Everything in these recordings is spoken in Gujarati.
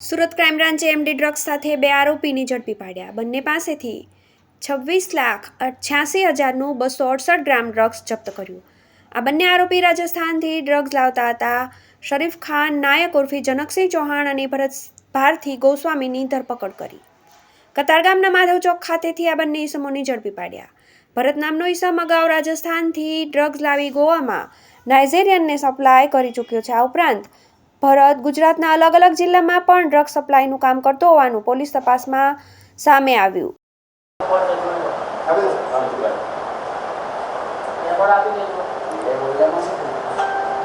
સુરત ક્રાઇમ બ્રાન્ચે એમડી ડ્રગ્સ સાથે બે આરોપીની ઝડપી પાડ્યા. બંને પાસેથી છવ્વીસ લાખ છ્યાસી હજારનું બસો અડસઠ ગ્રામ ડ્રગ્સ જપ્ત કર્યું. આ બંને આરોપી રાજસ્થાનથી ડ્રગ્સ લાવતા હતા. શરીફ ખાન, નાયક ઉર્ફી જનકસિંહ ચૌહાણ અને ભરત ભારથી ગોસ્વામીની ધરપકડ કરી. કતારગામના માધવ ચોક ખાતેથી આ બંને ઈસમોની ઝડપી પાડ્યા. ભરત નામનો ઈસમ અગાઉ રાજસ્થાનથી ડ્રગ્સ લાવી ગોવામાં નાઇજેરિયનને સપ્લાય કરી ચૂક્યો છે. આ ઉપરાંત ભરત ગુજરાતના અલગ અલગ જિલ્લામાં પણ ડ્રગ સપ્લાયનું કામ કરતો હોવાનું પોલીસ તપાસમાં સામે આવ્યું.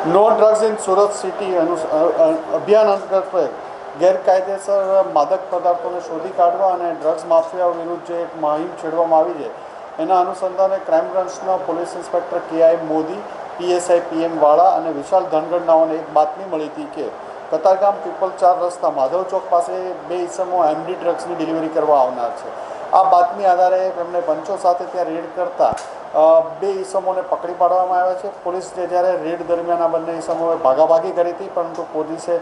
No drugs in Surat city અભિયાન અંતર્ગત ગેરકાયદેસર માદક પદાર્થોને શોધી કાઢવા અને ડ્રગ્સ માફિયા વિરુદ્ધ જે એક મુહિમ છેડવામાં આવી છે, એના અનુસંધાને ક્રાઇમ બ્રાન્ચના police inspector KI Modi PSI PM Vala અને વિશાલ ધનગઢનાઓને એક બાતમી મળી હતી કે કતારગામ પીપલ ચાર રસ્તા માધવ ચોક પાસે બે ઈસમો એમડી ડ્રગ્સની ડિલિવરી કરવા આવનાર છે. આ બાતમી આધારે એમને પંચો સાથે ત્યાં રેડ કરતા બે ઈસમોને પકડી પાડવામાં આવ્યા છે. પોલીસે જ્યારે રેડ દરમિયાન આ બંને ઈસમોએ ભાગાભાગી કરી હતી, પરંતુ પોલીસે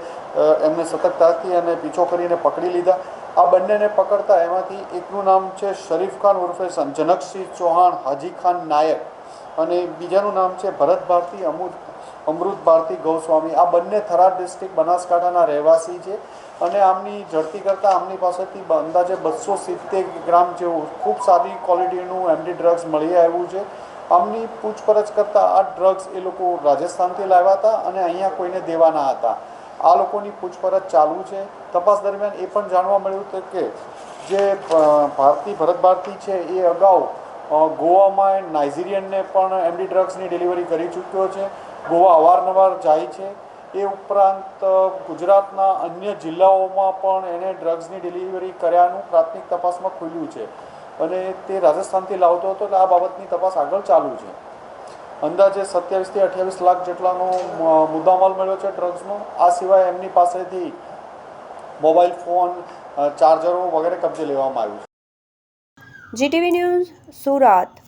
એમને સતર્કતાથી અને પીછો કરીને પકડી લીધા. આ બંનેને પકડતા એમાંથી એકનું નામ છે શરીફ ખાન ઉર્ફે જનકસિંહ ચૌહાણ, હાજી ખાન નાયક. અને બીજાનું નામ છે ભરત ભારતી અમૃત અમૃત ભારતી ગૌસ્વામી. આ બંને થરાદ ડિસ્ટ્રિક્ટ બનાસકાંઠાના રહેવાસી છે અને આમની ઝડપી કરતાં આમની પાસેથી અંદાજે બસો સિત્તેર ગ્રામ જેવું ખૂબ સારી ક્વોલિટીનું એમડી ડ્રગ્સ મળી આવ્યું છે. આમની પૂછપરછ કરતાં આ ડ્રગ્સ એ લોકો રાજસ્થાનથી લાવ્યા હતા અને અહીંયા કોઈને દેવાના હતા. આ લોકોની પૂછપરછ ચાલુ છે. તપાસ દરમિયાન એ પણ જાણવા મળ્યું હતું કે જે ભારતી, ભરત ભારતી છે એ અગાઉ ગોવામાં નાઇજીરિયનને પણ એમડી ડ્રગ્સની ડિલિવરી કરી ચૂક્યો છે. ગોવા અવારનવાર જાય છે. એ ઉપરાંત ગુજરાતના અન્ય જિલ્લાઓમાં પણ એણે ડ્રગ્સની ડિલિવરી કર્યાનું પ્રાથમિક તપાસમાં ખુલ્યું છે. અને તે રાજસ્થાનથી લાવતો હતો, એટલે આ બાબતની તપાસ આગળ ચાલુ છે. અંદાજે સત્યાવીસથી અઠ્યાવીસ લાખ જેટલાનો મુદ્દામાલ મળ્યો છે ડ્રગ્સનો. આ સિવાય એમની પાસેથી મોબાઈલ ફોન ચાર્જરો વગેરે કબજે લેવામાં આવ્યું છે. GTV news Surat